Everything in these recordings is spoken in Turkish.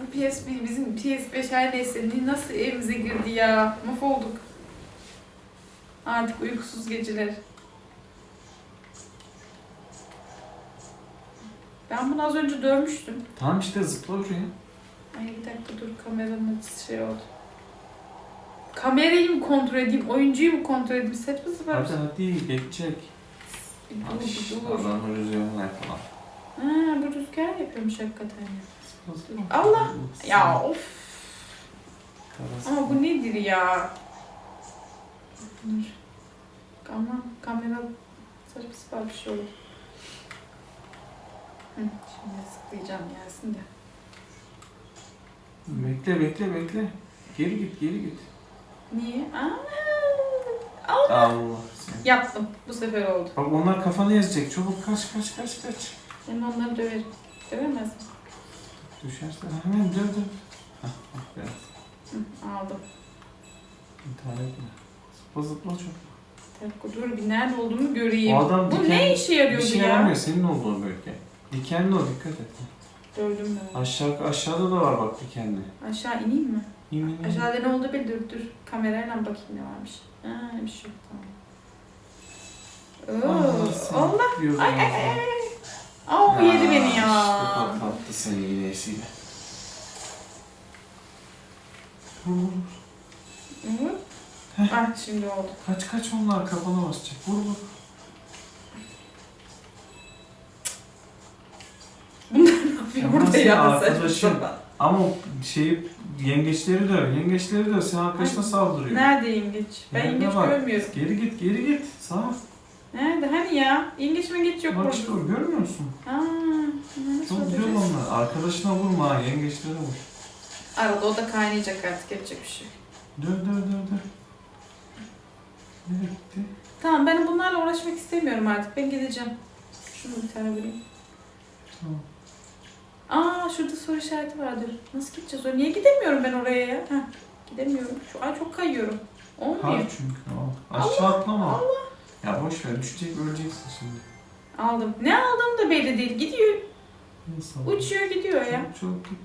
Bu PS bizim PS5 her neyse ne- nasıl evimize girdi ya. Mahvolduk. Artık uykusuz geceler. Ben bunu az önce dövmüştüm. Tamam işte zıpla oraya. Ay bir dakika dur kameranın açısı şey oldu. Kamerayı mı kontrol edeyim, oyuncuyu mu kontrol edeyim? Saçma sapan. Hadi hadi geçecek. Bir dur, bir dur. Adamın rüzgarını yapalım. Ha, bu rüzgar yapıyormuş hakikaten. Allah! Ya of. Ama bu nedir ya? Dur. Ama kamera saçma sapan bir şey olur. Hı, şimdi sıklayacağım gelsin de. Bekle bekle bekle. Geri git geri git. Niye? Aa, Allah. Allah. Yaptım. Bu sefer oldu. Bak onlar kafanı ezecek. Çabuk kaç kaç kaç kaç. Ben onları döverim. Dövemez mi? Düşersen hemen döv döv. Hah bak biraz. Hı, aldım. İntihar etme. Zıpla zıpla çok. Dur bir nerede olduğunu göreyim. O adam Bu diken- ne işe Bir yarıyordu şey ya? yaramıyor senin olduğun bölge. Dikenli o dikkat et. Dövdüm ben. Aşağı aşağıda da var bak dikenli. Aşağı ineyim mi? İn in in. Aşağıda ne oldu bir dur dur. Kamerayla bakayım ne varmış. Ha bir şey yok tamam. Oo, Allah diyordum Ay ay ay zaman. ay. Oo yedi beni İşte ya. patlattı seni iğnesiyle. Hı? Ah şimdi oldu. Kaç kaç onlar kafana basacak. Vur vur. Ya Burada nasıl ya arkadaşım? Ama o şeyi yengeçleri döv. Yengeçleri döv. Senin arkadaşına saldırıyor. Nerede yengeç? Ben Nerede yengeç bak? görmüyorum. Geri git geri git. Sağ. Nerede? Hani ya? Yengeç mi geç yok Bak işte o, görmüyor musun? Aa, Çok güzel olacak? onlar. Arkadaşına vurma ha. Yengeçlere vur. Arada o da kaynayacak artık yapacak bir şey. Döv döv döv döv. Nereye gitti? Tamam ben bunlarla uğraşmak istemiyorum artık. Ben gideceğim. Şunu bir tane vereyim. Tamam. Aa şurada soru işareti vardır. Nasıl gideceğiz oraya? Niye gidemiyorum ben oraya ya? Heh, gidemiyorum. Şu an çok kayıyorum. Olmuyor. Kar çünkü o. Aşağı atlama. Ya boş ver. Düşecek öleceksin şimdi. Aldım. Ne aldığım da belli değil. Gidiyor. Neyse. Uçuyor gidiyor ya. Çok çok git.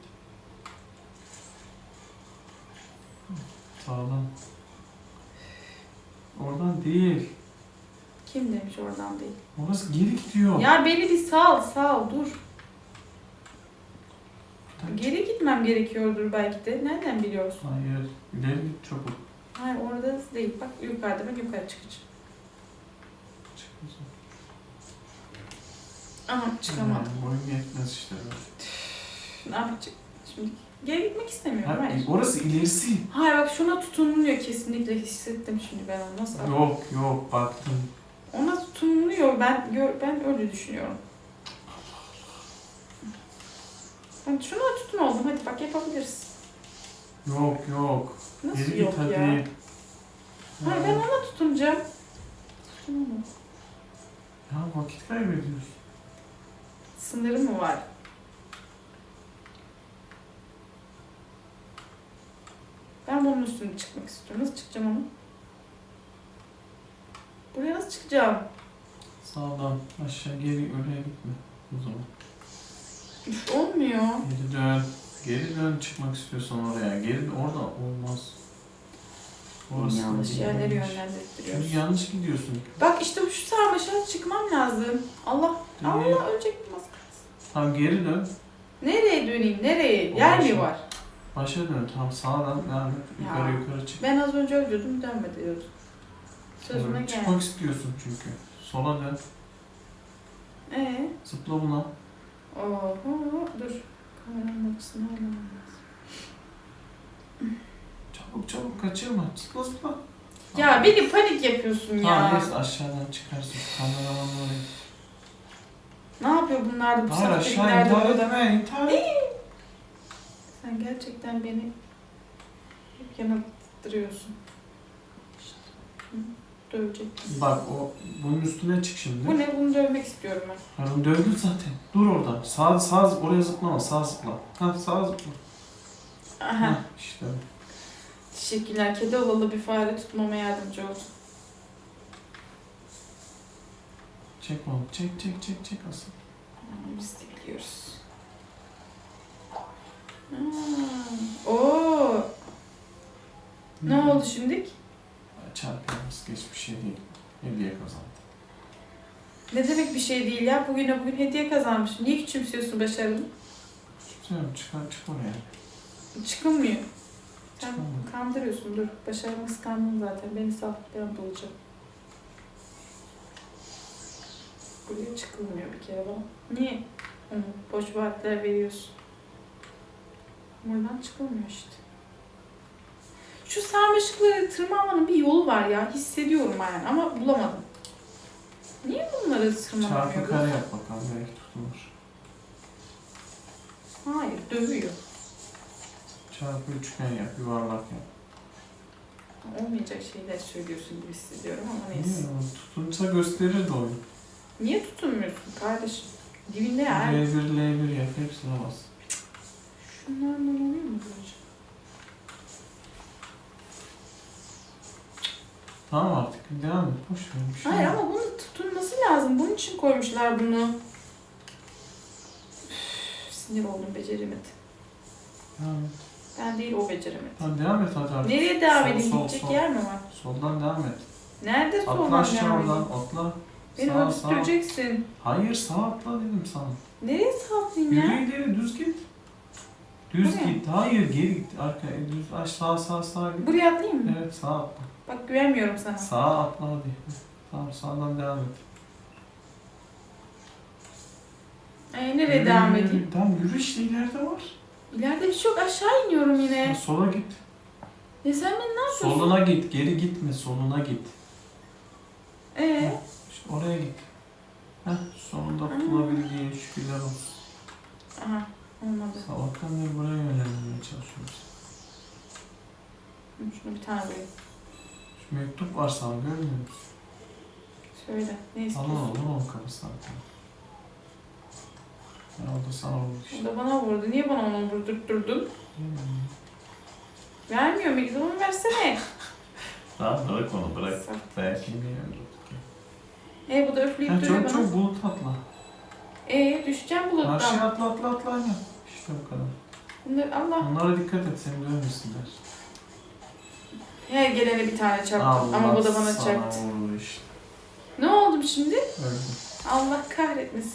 Sağdan. Oradan değil. Kim demiş oradan değil. Orası geri gidiyor. Ya beni bir sal sal dur. Buradan. Geri gitmem gerekiyordur belki de. Nereden biliyorsun? Hayır. İleri git çabuk. Hayır orada değil. Bak yukarıda ben yukarı çıkacağım. Aha çıkamadım. Yani boyun yetmez işte. Ne yapacak? Şimdi geri gitmek istemiyorum. Ha, Hayır. orası ilerisi. Hayır bak şuna tutunuyor kesinlikle hissettim şimdi ben onu nasıl Yok yok baktım. Ona tutunuyor ben gör, ben öyle düşünüyorum. Ben şuna tutun oldum hadi bak yapabiliriz. Yok yok. Nasıl Geri yok git hadi. ya? Hayır ben ona tutunacağım. Tutunamam. Ya vakit kaybediyorsun. Sınırı mı var? Ben bunun üstüne çıkmak istiyorum. Nasıl çıkacağım onu? Buraya nasıl çıkacağım? Sağdan aşağı geri oraya gitme. O zaman. Olmuyor. Geri dön. Geri dön çıkmak istiyorsan oraya. Geri orada olmaz. Yanlış yerleri yanlış. yönlendiriyoruz. Çünkü yanlış gidiyorsun. Bak işte şu sarmaşa çıkmam lazım. Allah Değil. Allah ölecek mi. Tam geri dön. Nereye döneyim? Nereye? Yer mi var? Başa dön. Tam sağdan devam et. Yukarı Ya. yukarı çık. Ben az önce öldürdüm dönme diyordum. Sözüme Sonra gel. Çıkmak istiyorsun çünkü. Sola dön. Ee? Zıpla buna. Oho dur. Kameranın açısını ayarlamam lazım. Çabuk çabuk kaçırma. Zıpla zıpla. Ya beni panik yapıyorsun ya. Tamam neyse aşağıdan çıkarsın. Kameraman oraya. Ne yapıyor bunlar da bu Hayır aşağı de intihar burada? etme. intihar et. Sen gerçekten beni hep yanılttırıyorsun. İşte. Hı, Dövecek. Bak o bunun üstüne çık şimdi. Bu ne? Bunu dövmek istiyorum ben. Ha, onu dövdün zaten. Dur orada. Sağ sağ oraya zıplama. Sağ zıpla. Ha sağ zıpla. Aha. Ha işte. Teşekkürler. Kedi olalı bir fare tutmama yardımcı olsun. Çek oğlum. Çek çek çek çek asıl. Hmm, biz de biliyoruz. Hmm. Oo. Ne, ne oldu şimdik? Çarpıyoruz. Geç bir şey değil. Hediye kazandı. Ne demek bir şey değil ya? Bugüne bugün hediye kazanmışım. Niye küçümsüyorsun başarımı? Küçümsüyorum. Çıkar çık oraya. Çıkılmıyor. Sen kandırıyorsun. Dur. Başarımı kıskandın zaten. Beni sal. Ben bulacağım. Buraya çıkılmıyor bir kere bana. Niye? Onu boş vaatler veriyorsun. Buradan çıkılmıyor işte. Şu sarmaşıkları tırmanmanın bir yolu var ya. Hissediyorum yani ama bulamadım. Niye bunları Çarpı tırmanamıyoruz? kare yap bakalım. Belki tutulur. Hayır, dövüyor. Çarpı üçgen yap. Yuvarlak yap. Olmayacak şeyler söylüyorsun gibi hissediyorum ama Niye? neyse. o Tutunsa gösterir de oyun. Niye tutunmuyorsun kardeşim? Dibinde ya. L1, L1 yap. Hepsine bas. Şunlardan oluyor mu böyle? Tamam artık. Devam et. Boş ver. Bir şey Hayır yok. ama bunun tutunması lazım. Bunun için koymuşlar bunu. Üf, sinir oldum beceremedim. Devam et. Ben değil o beceremedi. Tamam devam et hadi artık. Nereye devam Sol, edeyim? sol, Gidecek sol. yer mi var? Soldan devam et. Nerede Atla soldan aşağı devam oradan. Atla. Beni Sağa, sağa. öldüreceksin. Hayır sağa atla dedim sana. Nereye saldın ya? Yürü ileri düz git. Düz Buraya. git. Hayır geri git. Arkaya düz aç sağ sağ sağ git. Buraya atlayayım mı? Evet sağa atla. Bak güvenmiyorum sana. Sağa atla hadi. Tamam sağdan devam et. Ee, nereye Yürü, devam yürü, edeyim? Tamam yürü işte ileride var. İleride bir şey yok. Aşağı iniyorum yine. Sola git. Ya sen beni ne yapıyorsun? Soluna git. Geri gitme. Soluna git. Ee, İşte oraya git. Heh, sonunda bulabildiğin şükürler olsun. aha olmadı. Sabahtan beri buraya yönelmeye çalışıyoruz. Şunu bir tane koyayım. Şu mektup var sana görmüyor musun? Söyle. Ne Alın istiyorsun? alın onun kapısından. Ya o da sana O işte. da bana vurdu. Niye bana onu vurdurtturdun? Hmm. Vermiyor mu? Onu versene. Tamam bırak onu bırak. Öldürdük ya. E bu da üfleyip Ya duruyor çok bana. çok bulut atla. E düşeceğim buluttan. Karşıya atla atla atla aynen. İşte bu kadar. Bunları Allah. Onlara dikkat et seni dövmesinler. Her gelene bir tane çarptım. Ama bu da bana çarptı. vurdu işte. Ne oldu şimdi? Öldü. Allah kahretmesin.